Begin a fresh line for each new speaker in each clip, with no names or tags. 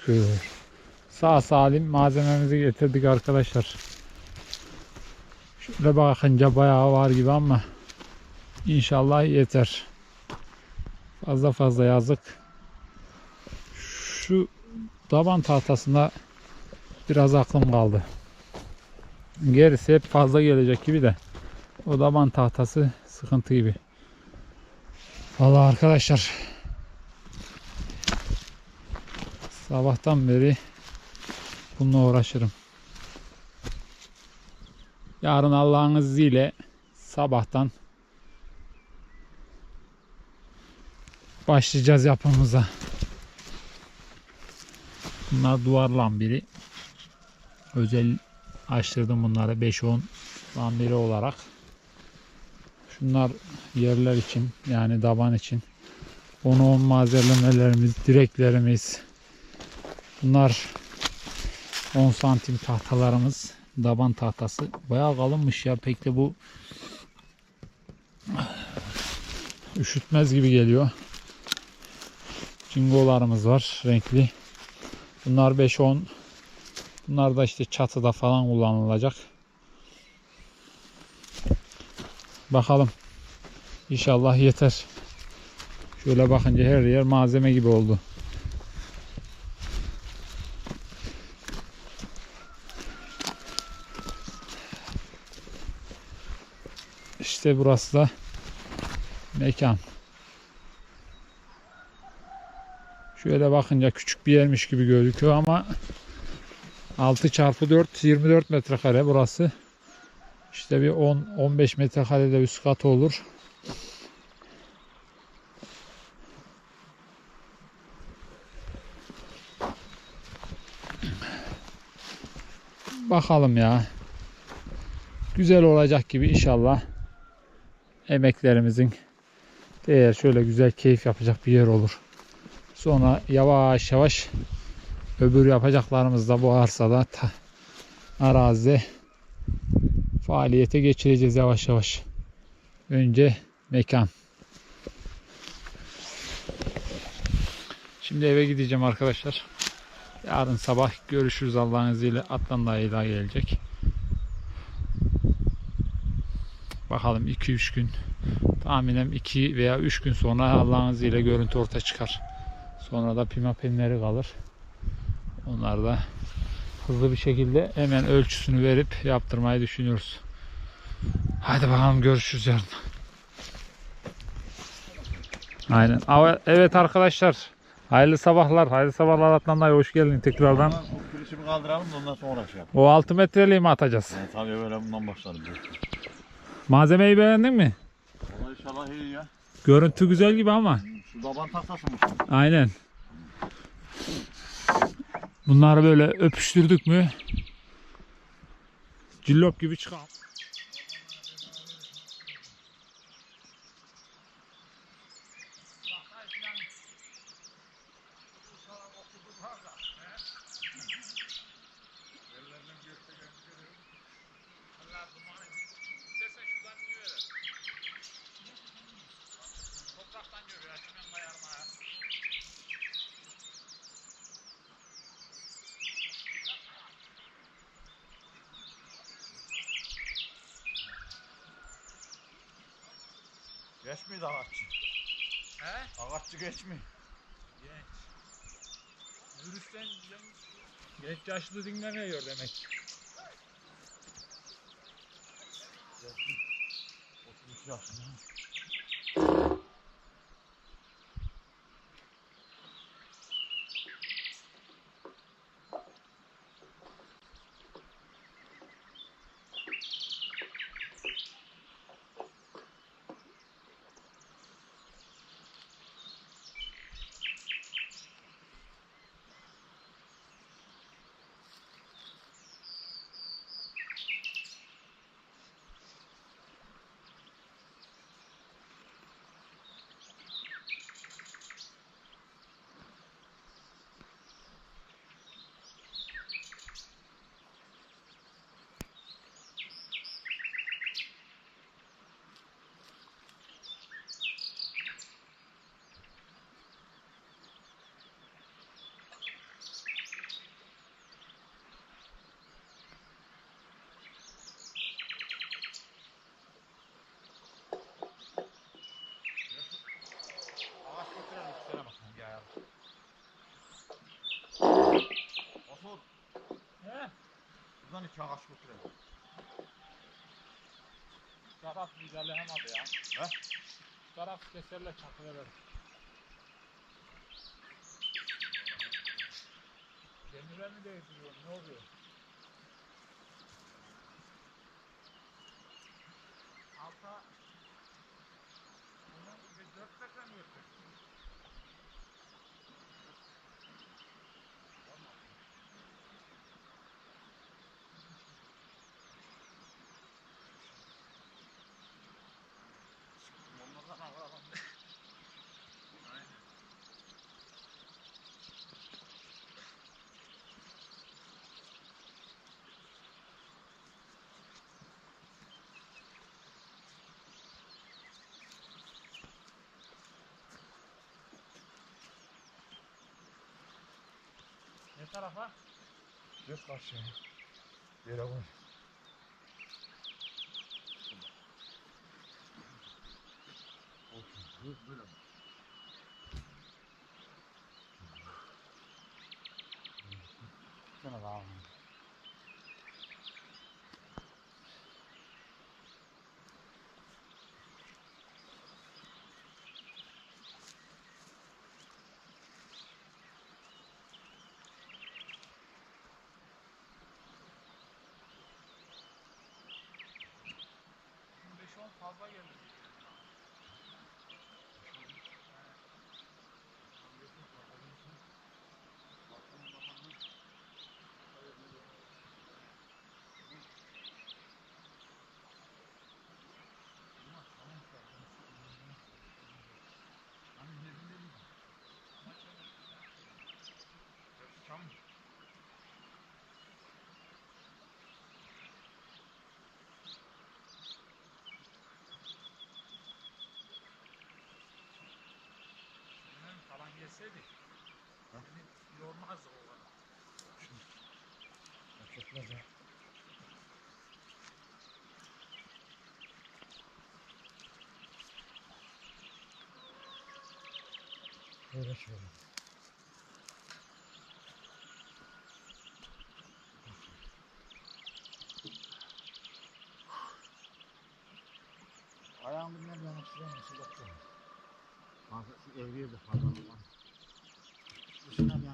Şükür. Sağ salim malzememizi getirdik arkadaşlar. Şöyle bakınca bayağı var gibi ama inşallah yeter. Fazla fazla yazık. Şu taban tahtasında biraz aklım kaldı. Gerisi hep fazla gelecek gibi de o taban tahtası sıkıntı gibi. Vallahi arkadaşlar Sabahtan beri bununla uğraşırım. Yarın Allah'ın izniyle sabahtan başlayacağız yapımıza. Bunlar duvarlan biri. Özel açtırdım bunları 5-10 biri olarak. Şunlar yerler için yani taban için. 10-10 malzemelerimiz, direklerimiz, Bunlar 10 santim tahtalarımız. Daban tahtası. Bayağı kalınmış ya. Pek de bu üşütmez gibi geliyor. Cingolarımız var. Renkli. Bunlar 5-10. Bunlar da işte çatıda falan kullanılacak. Bakalım. İnşallah yeter. Şöyle bakınca her yer malzeme gibi oldu. İşte burası da mekan. Şöyle bakınca küçük bir yermiş gibi gözüküyor ama 6 çarpı 4 24 metrekare burası. İşte bir 10 15 metrekare de üst katı olur. Bakalım ya. Güzel olacak gibi inşallah emeklerimizin değer şöyle güzel keyif yapacak bir yer olur. Sonra yavaş yavaş öbür yapacaklarımız da bu arsada ta, arazide faaliyete geçireceğiz yavaş yavaş. Önce mekan. Şimdi eve gideceğim arkadaşlar. Yarın sabah görüşürüz Allah'ın izniyle. Atlan da gelecek. Bakalım 2-3 gün tahminen 2 veya 3 gün sonra Allah'ın izniyle görüntü ortaya çıkar. Sonra da pima penleri kalır. Onlar da hızlı bir şekilde hemen ölçüsünü verip yaptırmayı düşünüyoruz. Haydi bakalım görüşürüz yarın. Aynen. Evet arkadaşlar. Hayırlı sabahlar. Hayırlı sabahlar Atlan dayı. Hoş geldin tekrardan.
O girişimi kaldıralım da ondan sonra şey yap.
O 6 metreliği mi atacağız?
Yani tabii böyle bundan başlarım.
Malzemeyi beğendin mi?
Valla inşallah iyi ya.
Görüntü güzel gibi ama.
Şu baban tahtası mı?
Aynen. Bunları böyle öpüştürdük mü cillop gibi çıkar.
Geç miydi ağaççı?
He?
Ağaççı geç mi?
Virüsten Genç yaşlı dinlemiyor demek.
33 yaşında.
Ağaç götürelim üstüne bakalım ya.
Asıl
He?
Buradan iki ağaç götürelim.
Taraf güzelleyemedi ya.
He?
Taraf keserle çakıverir. Demire mi değdiriyor? Ne oluyor? Alta bunun bir dört metre mi ötecek? Ne tarafa?
Dök karşıya. Yere koy. Olsun. Böyle.
Sana daha Beş on fazla geldi. Falan gelseydi. Beni yormazdı o kadar.
Çekmez ya. Böyle şöyle. Ayağım bilmem yanıp sıra nasıl bakıyor. Fazla şu evliye de fazla Puxa na minha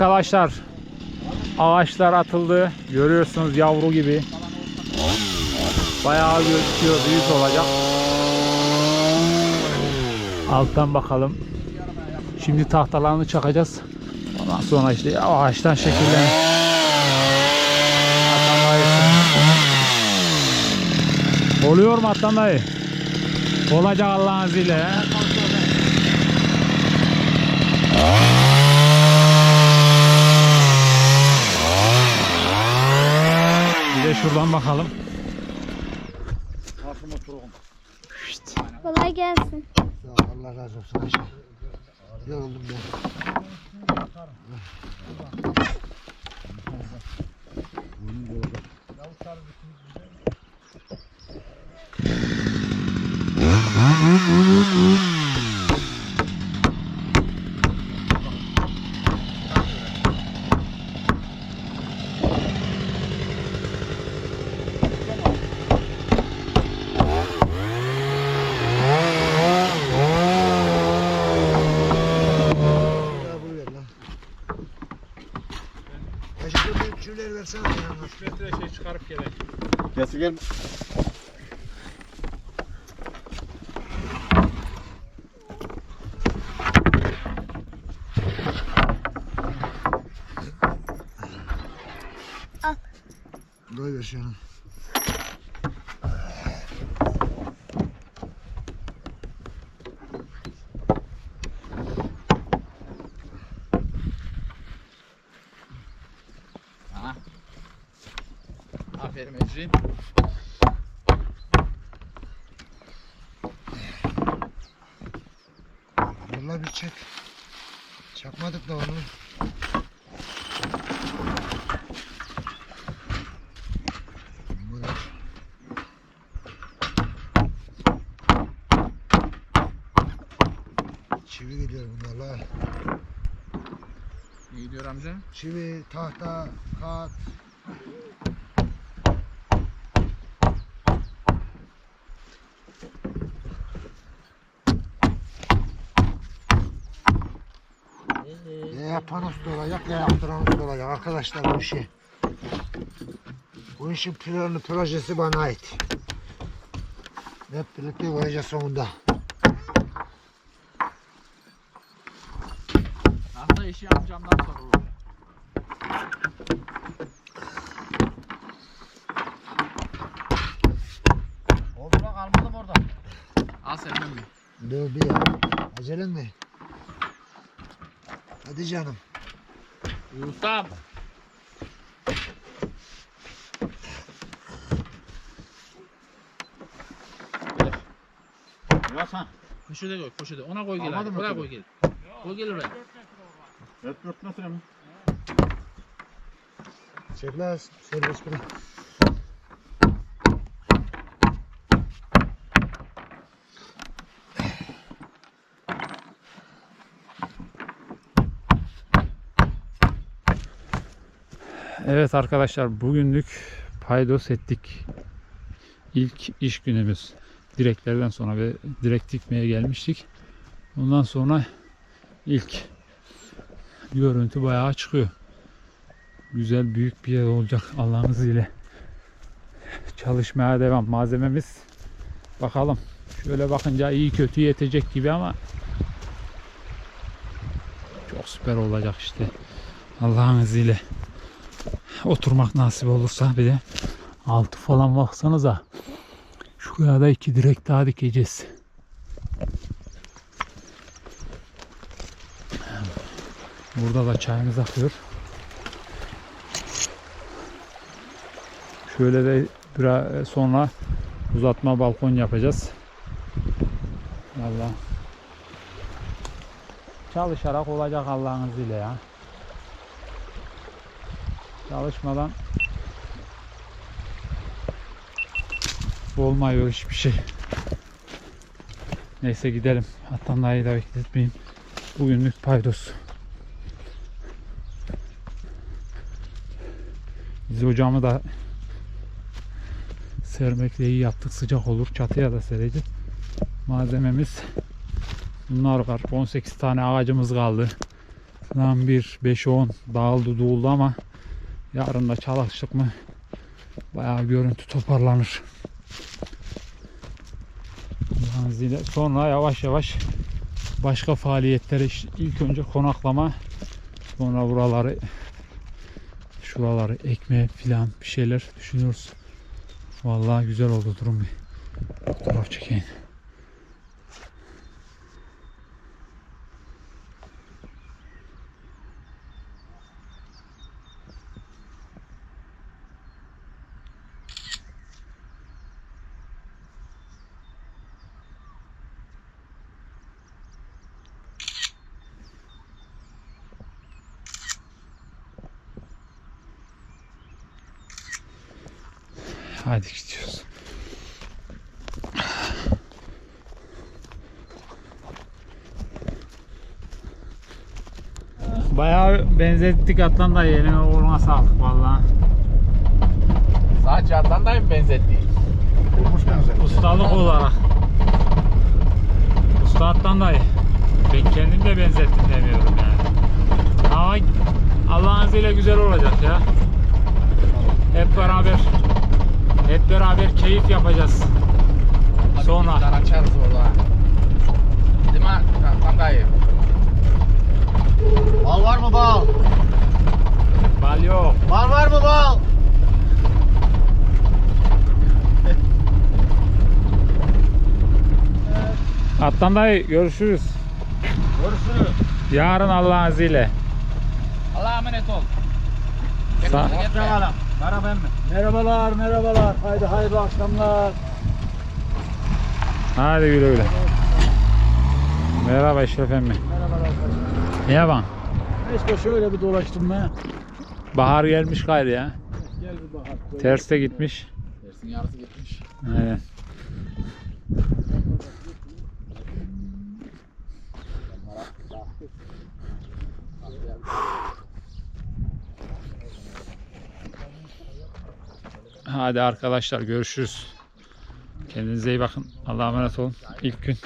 Arkadaşlar ağaçlar atıldı. Görüyorsunuz yavru gibi. Bayağı gözüküyor. Büyük olacak. Alttan bakalım. Şimdi tahtalarını çakacağız. Ondan sonra işte ağaçtan şekillen. Atlan dayısı. Oluyor mu Atlan dayı? Olacak Allah'ın izniyle. de şuradan bakalım.
Parfüm oturum.
Kolay gelsin.
Sağ ol, Allah razı olsun. Ayşe. Yoruldum ben.
Mm-hmm.
Koy ver şunu.
Ha. Aferin Ecrin.
Valla bir çek. Çakmadık da onu. Bu da- Çivi geliyor bunlarla.
İyi gidiyor amca.
Çivi, tahta, kat. Ya panos da olacak ya yaptıranız da olacak arkadaşlar bu işi. Bu işin planı projesi bana ait. Hep birlikte göreceğiz sonunda.
Tahta işi amcamdan sonra olur.
Oldu lan kalmadım orada.
Al senden mi?
Dur bir ya. Acelen mi? Hadi canım.
Ustam.
Yasan.
Poşete koy poşete. Ona koy gel.
Almadın mı
Oraya koy gel. Koy gel oraya.
Dört dört metre mi? Çek lan serbest bırak.
Evet arkadaşlar bugünlük paydos ettik. İlk iş günümüz. Direklerden sonra ve direk dikmeye gelmiştik. Ondan sonra ilk görüntü bayağı çıkıyor. Güzel büyük bir yer olacak Allah'ın izniyle. Çalışmaya devam. Malzememiz bakalım. Şöyle bakınca iyi kötü yetecek gibi ama çok süper olacak işte. Allah'ın izniyle oturmak nasip olursa bir de altı falan baksanıza şu kıyada iki direk daha dikeceğiz. Burada da çayımız akıyor. Şöyle de biraz sonra uzatma balkon yapacağız. Vallahi çalışarak olacak Allah'ın izniyle ya. Çalışmadan olmuyor hiçbir şey. Neyse gidelim. İyi de bekletmeyeyim. Bugünlük paydos. Biz ocağımı da sermekle iyi yaptık. Sıcak olur. Çatıya da sereceğiz. Malzememiz bunlar var. 18 tane ağacımız kaldı. Lan 1, 5, 10 dağıldı doğuldu ama Yarın da çalıştık mı bayağı görüntü toparlanır. İzniyle. Sonra yavaş yavaş başka faaliyetlere ilk önce konaklama sonra buraları şuraları ekme filan bir şeyler düşünüyoruz. Vallahi güzel oldu durum. Fotoğraf çekeyim. Hadi gidiyoruz. Bayağı benzettik Atlan da yerine uğruna sağlık valla.
Sadece Adnan mı benzetti?
Olmuş benzer.
Ustalık olarak. Usta Atlan dayı. Ben kendim de benzettim demiyorum yani. Ama Allah'ın izniyle güzel olacak ya. hep beraber hep beraber keyif yapacağız. Sonra
Sonra açarız orada. Değil mi Hakan dayı? Bal var mı bal?
bal yok.
Bal var mı bal?
Atlan dayı görüşürüz.
Görüşürüz.
Yarın Allah'ın izniyle.
Allah'a emanet ol.
Sağ-
Hoşçakalın. Merhaba emmi. Merhabalar, merhabalar. Haydi hayırlı akşamlar.
Hadi güle güle. Merhaba Eşref emmi.
Merhabalar.
Ne yapan?
İşte şöyle bir dolaştım ben.
Bahar gelmiş gayrı ya.
Gel bir bakalım.
Terste gitmiş.
Dersin yarısı gitmiş.
Aynen. Hadi arkadaşlar görüşürüz. Kendinize iyi bakın. Allah'a emanet olun. İlk gün